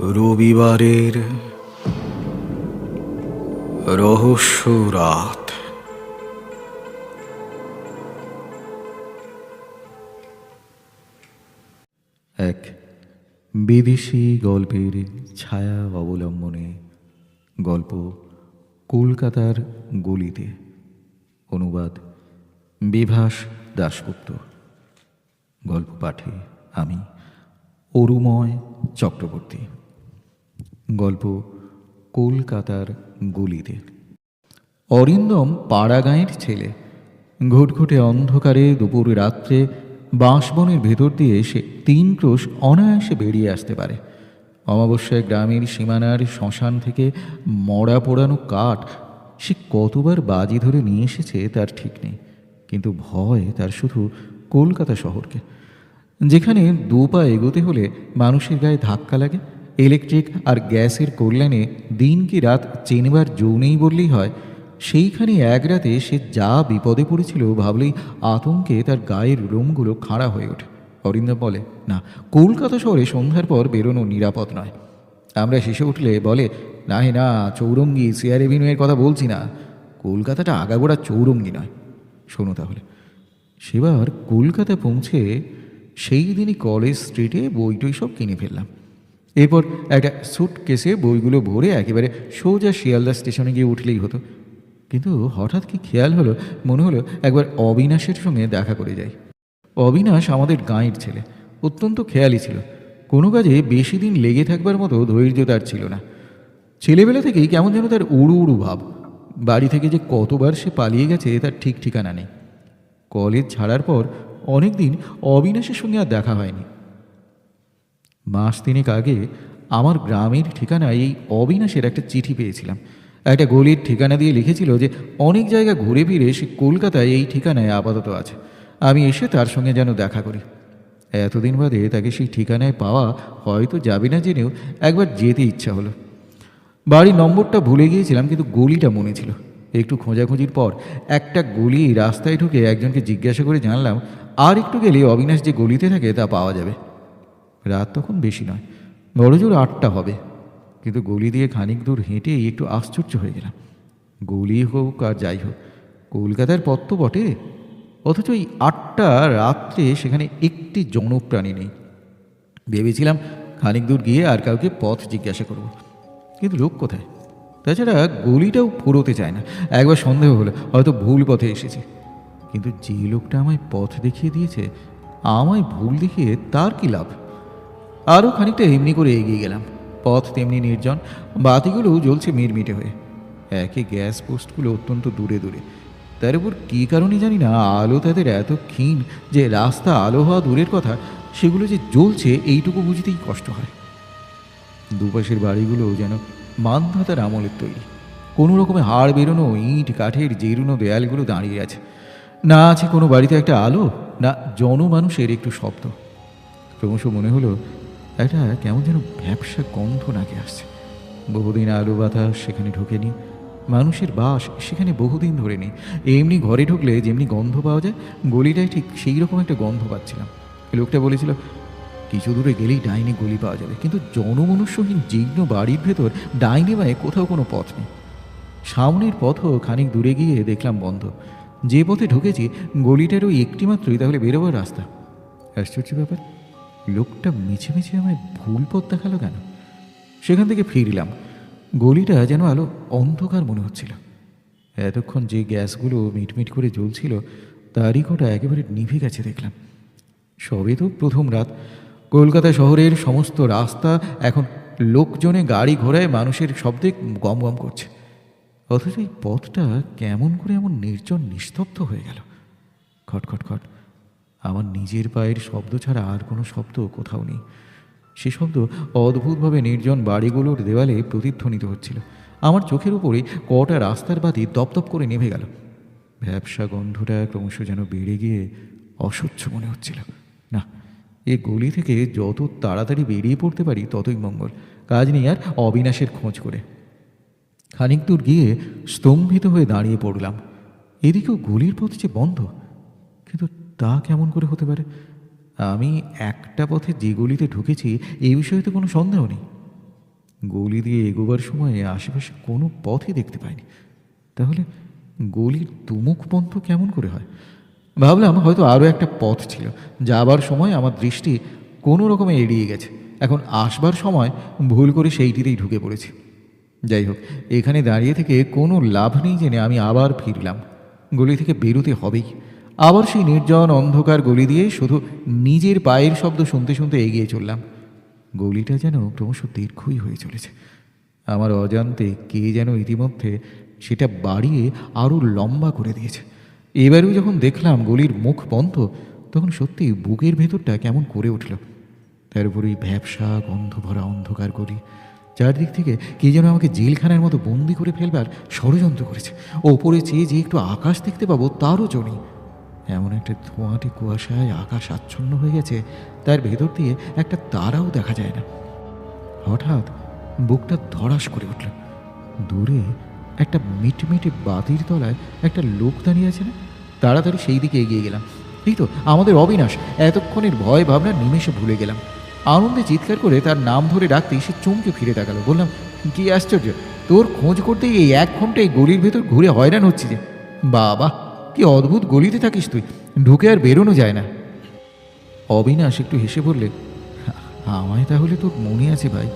রবিবারের রহস্য রাত। এক বিদেশি গল্পের ছায়া অবলম্বনে গল্প কলকাতার গলিতে। অনুবাদ বিভাস দাশগুপ্ত। গল্প পাঠে আমি অরুময় চক্রবর্তী। গল্প কলকাতার গলিতে। অরিন্দম পাড়াগাঁয়ের ছেলে। ঘুটঘুটে অন্ধকারে দুপুর রাত্রে বাঁশবনের ভেতর দিয়ে সে তিন ক্রোশ অনায়াসে বেরিয়ে আসতে পারে। অমাবস্যায় গ্রামের সীমানার শ্মশান থেকে মরা পোড়ানো কাঠ সে কতবার বাজি ধরে নিয়ে এসেছে তার ঠিক নেই। কিন্তু ভয় তার শুধু কলকাতা শহরকে। যেখানে দু পা এগোতে হলে মানুষের গায়ে ধাক্কা লাগে ইলেকট্রিক আর গ্যাসের কল্যাণে দিন কি রাত চেনবার জো নেই বললেই হয়। সেইখানে এক রাতে সে যা বিপদে পড়েছিল ভাবলেই আতঙ্কে তার গায়ের রোমগুলো খাড়া হয়ে ওঠে। অরিন্দম বলে, না, কলকাতা শহরে সন্ধ্যার পর বেরোনো নিরাপদ নয়। আমরা শেষে উঠলে বলে না হে না, চৌরঙ্গি সিআর এভিনিউয়ের কথা বলছি না। কলকাতাটা আগাগোড়া চৌরঙ্গি নয়। শোনো তাহলে। সেবার কলকাতা পৌঁছে সেই দিনই কলেজ স্ট্রিটে বই টই সব কিনে ফেললাম। এরপর একটা সুট কেসে বইগুলো ভরে একেবারে সোজা শিয়ালদা স্টেশনে গিয়ে উঠলেই হতো। কিন্তু হঠাৎ কি খেয়াল হলো? মনে হলো একবার অবিনাশের সঙ্গে দেখা করে যাই। অবিনাশ আমাদের গাঁয়ের ছেলে, অত্যন্ত খেয়ালি ছিল। কোনো কাজে বেশি দিন লেগে থাকবার মতো ধৈর্য তার ছিল না। ছেলেবেলা থেকেই কেমন যেন তার উড়ু উড়ু ভাব। বাড়ি থেকে যে কতবার সে পালিয়ে গেছে তার ঠিক ঠিকানা নেই। কলেজ ছাড়ার পর অনেক দিন অবিনাশের সঙ্গে আর দেখা হয়নি। মাস তিনেক আগে আমার গ্রামের ঠিকানায় এই অবিনাশের একটা চিঠি পেয়েছিলাম। একটা গলির ঠিকানা দিয়ে লিখেছিল যে, অনেক জায়গা ঘুরে ফিরে সে কলকাতায় এই ঠিকানায় আপাতত আছে। আমি এসে তার সঙ্গে যেন দেখা করি। এতদিন বাদে তাকে সেই ঠিকানায় পাওয়া হয়তো যাবে না জেনেও একবার যেতে ইচ্ছা হলো। বাড়ির নম্বরটা ভুলে গিয়েছিলাম, কিন্তু গলিটা মনে ছিল। একটু খোঁজাখুঁজির পর একটা গলি রাস্তায় ঢুকে একজনকে জিজ্ঞাসা করে জানলাম, আর একটু গেলে অবিনাশ যে গলিতে থাকে তা পাওয়া যাবে? রাত তখন বেশি নয়। বড়জোর আটটা হবে। কিন্তু গলি দিয়ে খানিক দূর হেঁটে একটু আশ্চর্য হয়ে গেলাম। গলি হোক আর যাই হোক, কলকাতার পথ তো বটে। অথচ এই আটটা রাত্রে সেখানে একটি জনপ্রাণী নেই। ভেবেছিলাম খানিক দূর গিয়ে আর কাউকে পথ জিজ্ঞাসা করব। কিন্তু লোক কোথায়? তাছাড়া গলিটাও ফুরোতে চায় না। একবার সন্দেহ হলো, হয়তো ভুল পথে এসেছে। কিন্তু যে লোকটা আমায় পথ দেখিয়ে দিয়েছে, আমায় ভুল দেখিয়ে তার কি লাভ? আরও খানিকটা এমনি করে এগিয়ে গেলাম। পথ তেমনি নির্জন, বাতিগুলো জ্বলছে মিটমিটে হয়ে। একে গ্যাস পোস্টগুলো অত্যন্ত দূরে দূরে। তার উপর কী কারণে জানি না, আলো তাদের এত ক্ষীণ যে রাস্তা আলো হওয়া দূরের কথা, সেগুলো যে জ্বলছে এইটুকু বুঝতেই কষ্ট হয়। দুপাশের বাড়িগুলো যেন মানধাতার আমলের তৈরি। কোনো রকমে হাড় বেরোনো, ইট, কাঠের জেরুনো দেয়ালগুলো দাঁড়িয়ে আছে। না আছে কোনো বাড়িতে একটা আলো, না জনমানুষের একটু শব্দ। ক্রমশ মনে হলো একটা কেমন যেন ব্যবসা গন্ধ নাকে আসছে। বহুদিন আলু বাতাস সেখানে ঢোকেনি, মানুষের বাস সেখানে বহুদিন ধরে নেই এমনি ঘরে ঢুকলে যেমনি গন্ধ পাওয়া যায়, গলিটায় ঠিক সেই রকম একটা গন্ধ পাচ্ছিলাম। লোকটা বলেছিল, কিছু দূরে গেলেই ডাইনি গলি পাওয়া যাবে। কিন্তু জনমনুষ্যহীন, জীর্ণ বাড়ির ভেতর ডাইনি মায়ে কোথাও কোনো পথ নেই। সামনের পথও খানিক দূরে গিয়ে দেখলাম বন্ধ। যে পথে ঢুকেছি, গলিটার ওই একটি মাত্রই তাহলে বেরোবার রাস্তা। আশ্চর্য ব্যাপার। লোকটা মিছে মিছে আমায় ভুল পথ দেখাল কেন? সেখান থেকে ফিরলাম গলিটা যেন আলো অন্ধকার মনে হচ্ছিল। এতক্ষণ যে গ্যাসগুলো মিটমিট করে জ্বলছিল, তারই কটা একেবারে নিভে গেছে দেখলাম। সবে তো প্রথম রাত। কলকাতা শহরের সমস্ত রাস্তা এখন লোকজনে গাড়ি ঘোড়ায় মানুষের শব্দে গম গম করছে। অথচ এই পথটা কেমন করে এমন নির্জন নিস্তব্ধ হয়ে গেল। খট খট খট। আমার নিজের পায়ের শব্দ ছাড়া আর কোনো শব্দ কোথাও নেই। সে শব্দ অদ্ভুতভাবে নির্জন বাড়িগুলোর দেওয়ালে প্রতিধ্বনিত হচ্ছিল। আমার চোখের উপরে কটা রাস্তার বাতি দপদপ করে নেমে গেল। ব্যবসা গন্ধটা ক্রমশ যেন বেড়ে গিয়ে অসহ্য মনে হচ্ছিল। না, এ গলি থেকে যত তাড়াতাড়ি বেরিয়ে পড়তে পারি ততই মঙ্গল। কাজ নেই আর অবিনাশের খোঁজ করে। খানিক দূর গিয়ে স্তম্ভিত হয়ে দাঁড়িয়ে পড়লাম। এদিকেও গলির পথ যে বন্ধ, কিন্তু তা কেমন করে হতে পারে? আমি একটা পথে যে গলিতে ঢুকেছি, এই বিষয়ে তো কোনো সন্দেহ নেই। গলি দিয়ে এগোবার সময় আশেপাশে কোনো পথই দেখতে পাইনি। তাহলে গলির দুমুখ পন্থ কেমন করে হয়? ভাবলাম হয়তো আরও একটা পথ ছিল। যাবার সময় আমার দৃষ্টি কোনো রকমে এড়িয়ে গেছে। এখন আসবার সময় ভুল করে সেইটিতেই ঢুকে পড়েছি। যাই হোক, এখানে দাঁড়িয়ে থেকে কোনো লাভ নেই জেনে আমি আবার ফিরলাম। গলি থেকে বেরোতে হবেই। আবার সেই নির্জন অন্ধকার গলি দিয়ে শুধু নিজের পায়ের শব্দ শুনতে শুনতে এগিয়ে চললাম। গলিটা যেন ক্রমশ দীর্ঘই হয়ে চলেছে। আমার অজান্তে কে যেন ইতিমধ্যে সেটা বাড়িয়ে আরও লম্বা করে দিয়েছে। এবারেও যখন দেখলাম গলির মুখ বন্ধ, তখন সত্যি বুকের ভেতরটা কেমন করে উঠল। তার উপরে ভ্যাবসা, গন্ধ ভরা অন্ধকার গলি। চারদিক থেকে কে যেন আমাকে জেলখানার মতো বন্দি করে ফেলবার ষড়যন্ত্র করেছে। ওপরে চেয়ে যে একটু আকাশ দেখতে পাবো, তারও জনি এমন একটা ধোঁয়াটে কুয়াশায় আকাশ আচ্ছন্ন হয়ে গেছে, তার ভেতর দিয়ে একটা তারাও দেখা যায় না। হঠাৎ বুকটা ধরাস করে উঠল। দূরে একটা মিটমিটে বাতির তলায় একটা লোক দাঁড়িয়ে আছে না? তাড়াতাড়ি সেই দিকে এগিয়ে গেলাম। এই তো, আমাদের অবিনাশ। এতক্ষণের ভয় ভাবনা নিমেষে ভুলে গেলাম। আনন্দে চিৎকার করে তার নাম ধরে ডাকতেই সে চমকে ফিরে তাকালো। বললাম, কি আশ্চর্য! তোর খোঁজ করতেই এই এক ঘণ্টা এই গলির ভেতর ঘুরে হয়রান হচ্ছে যে। বাবা! কি অদ্ভুত গলিতে থাকিস তুই? ঢুকে আর বেরোনো যায় না। অবিনাশ একটু হেসে বললে, আমায় তাহলে তোর মনে আছে ভাই?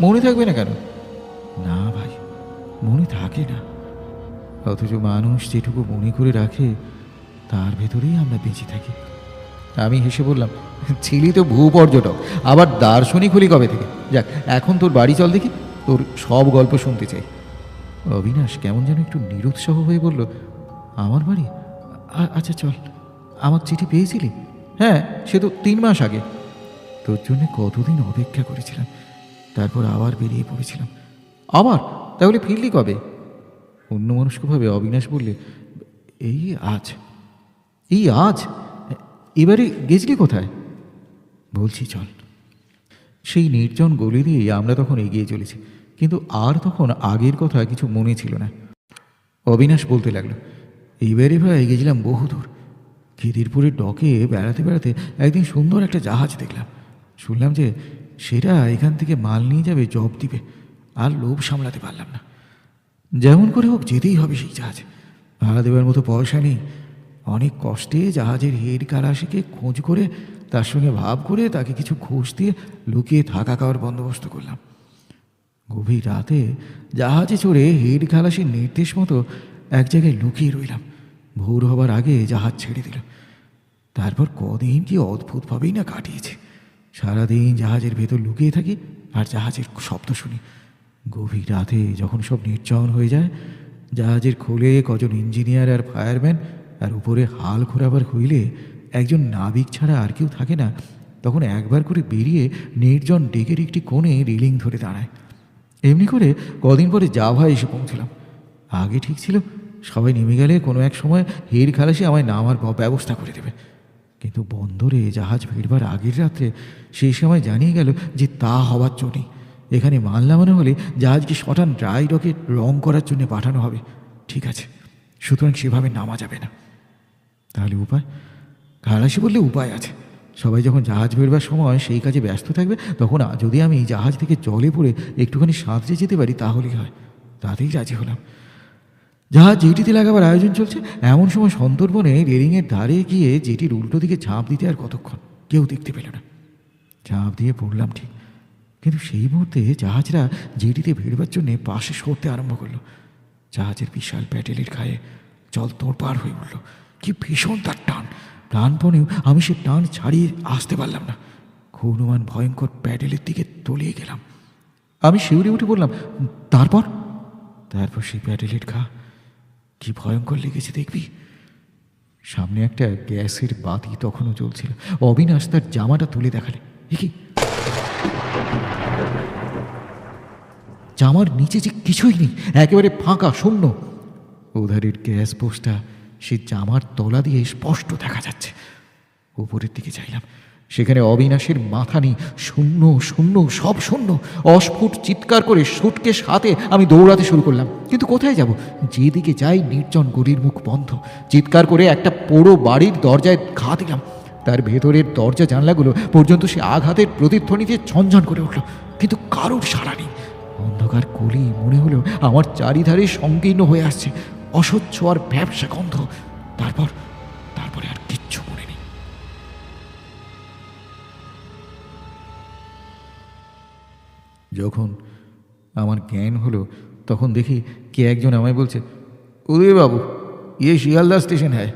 মনে থাকবে না কেন? না ভাই, মনে থাকে না। অথচ মানুষ যেটুকু মনে করে রাখে, তার ভেতরেই আমরা বেঁচে থাকি। আমি হেসে বললাম, ছিলি তো ভূ পর্যটক, আবার দার্শনিক হলি কবে থেকে? যাক, এখন তোর বাড়ি চল দেখি, তোর সব গল্প শুনতে চাই। অবিনাশ কেমন যেন একটু নিরুৎসাহ হয়ে বলল আমার বাড়ি? আচ্ছা চল। আমার চিঠি পেয়েছিলি? হ্যাঁ সে তো তিন মাস আগে। তোর জন্য কতদিন অপেক্ষা করেছিলাম, তারপর আবার বেরিয়ে পড়েছিলাম। আবার? তাহলে ফিরলি কবে? অন্য মানুষকভাবে অবিনাশ বললে, এই আজ। এই আজ? এবারে গেছলি কোথায়? বলছি, চল। সেই নির্জন গলি দিয়েই আমরা তখন এগিয়ে চলেছি, কিন্তু আর তখন আগের কথা কিছু মনে ছিল না। অবিনাশ বলতে লাগল এইবারে ভাই গেছিলাম বহুদূর খিদিরপুরের ডকে বেড়াতে বেড়াতে একদিন সুন্দর একটা জাহাজ দেখলাম। শুনলাম যে সেটা এখান থেকে মাল নিয়ে যাবে, জব দিবে, আর লোভ সামলাতে পারলাম না। যেমন করে হোক যেতেই হবে সেই জাহাজ। ভাড়া দেওয়ার মতো পয়সা নেই। অনেক কষ্টে জাহাজের হেড কারাশিকে খোঁজ করে, তার সঙ্গে ভাব করে তাকে কিছু ঘুষ দিয়ে লুকিয়ে থাকা খাওয়ার বন্দোবস্ত করলাম। গভীর রাতে জাহাজে চড়ে হেড খালাসির নির্দেশ মতো এক জায়গায় লুকিয়ে রইলাম। ভোর হবার আগে জাহাজ ছেড়ে দিল তারপর কদিন কি অদ্ভুতভাবেই না কাটিয়েছে। সারাদিন জাহাজের ভেতর লুকিয়ে থাকি আর জাহাজের শব্দ শুনি। গভীর রাতে যখন সব নির্জন হয়ে যায়, জাহাজের খোলে কজন ইঞ্জিনিয়ার আর ফায়ারম্যান আর উপরে হাল ঘোরাবার হইলে একজন নাবিক ছাড়া আর কেউ থাকে না, তখন একবার করে বেরিয়ে নির্জন ডেকের একটি কোণে রিলিং ধরে দাঁড়ায়। এমনি করে কদিন পরে জাভা এসে পৌঁছলাম। আগে ঠিক ছিল, সবাই নেমে গেলে কোনো এক সময় হের খালাসি আমায় নামার ব্যবস্থা করে দেবে। কিন্তু বন্দরে জাহাজ ভিড়বার আগের রাত্রে সেই সময় জানিয়ে গেল যে তা হওয়ার জন্যই এখানে মাল নামানো হলে জাহাজকে শটান ড্রাই ডকে রং করার জন্য পাঠানো হবে। ঠিক আছে, সুতরাং সেভাবে নামা যাবে না। তাহলে উপায়? খালাসি বললে উপায় আছে। সবাই যখন জাহাজ বেরবার সময় সেই কাজে ব্যস্ত থাকবে, তখন যদি আমি জাহাজ থেকে জলে পড়ে একটুখানি সাঁতরে যেতে পারি, তাহলেই হয়। তাতেই রাজি হলাম। জাহাজ জেটিতে লাগাবার আয়োজন চলছে, এমন সময় সন্তর্পণে রেলিংয়ের ধারে গিয়ে জেটির উল্টো দিকে ঝাঁপ দিতে আর কতক্ষণ কেউ দেখতে পেল না। ঝাঁপ দিয়ে পড়লাম ঠিক, কিন্তু সেই মুহূর্তে জাহাজরা জেটিতে ভিড়বার জন্যে পাশে সরতে আরম্ভ করল। জাহাজের বিশাল প্যাটেলের গায়ে জল তোড়পাড় হয়ে উঠল। কি ভীষণ তার টান। প্রাণপণেও আমি সে টান ছাড়িয়ে আসতে পারলাম না। হনুমান ভয়ঙ্কর প্যাডেলের দিকে তলিয়ে গেলাম। আমি শিউরে উঠে বললাম তারপর? তারপর সেই প্যাডেলের ঘা কি ভয়ঙ্কর লেগেছে দেখবি? সামনে একটা গ্যাসের বাতি তখনও জ্বলছিল। অবিনাশ তার জামাটা তুলে দেখালে। কি? জামার নিচে যে কিছুই নেই, একেবারে ফাঁকা, শূন্য। ওধারের গ্যাস পোস্টটা সে জামার তলা দিয়ে স্পষ্ট দেখা যাচ্ছে। উপরের দিকে চাইলাম। সেখানে অবিনাশের মাথা নেই। শূন্য শূন্য, সব শূন্য। অস্ফুট চিৎকার করে সুটকেস সাথে আমি দৌড়াতে শুরু করলাম। কিন্তু কোথায় যাব? যেদিকে যাই নির্জন গলির মুখ বন্ধ। চিৎকার করে একটা পোড়ো বাড়ির দরজায় ঘা দিলাম। তার ভেতরের দরজা জানলাগুলো পর্যন্ত সে আঘাতের প্রতিধ্বনিতে ঝনঝন করে উঠল। কিন্তু কারোর সাড়া নেই। অন্ধকার কলি মনে হলো আমার চারিধারে সংকীর্ণ হয়ে আসছে। অসহ্য আর ব্যবসা গন্ধ। তারপর, তারপরে আর যখন আমার জ্ঞান হলো, তখন দেখি কে একজন আমায় বলছে, উদয় বাবু ইয়ে শিয়ালদা স্টেশন হ্যায়।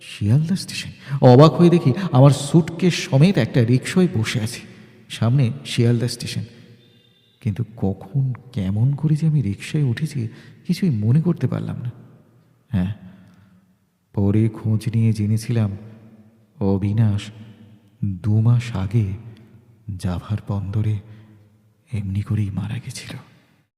শিয়ালদা স্টেশন? অবাক হয়ে দেখি আমার সুটকেস সমেত একটা রিক্সায় বসে আছি, সামনে শিয়ালদা স্টেশন। কিন্তু কখন, কেমন করে যে আমি রিক্সায় উঠেছি, কিছুই মনে করতে পারলাম না। হ্যাঁ পরে খোঁজ নিয়ে জেনেছিলাম, অবিনাশ দু মাস আগে জাভার বন্দরে এমনি করেই মারা গেছিল।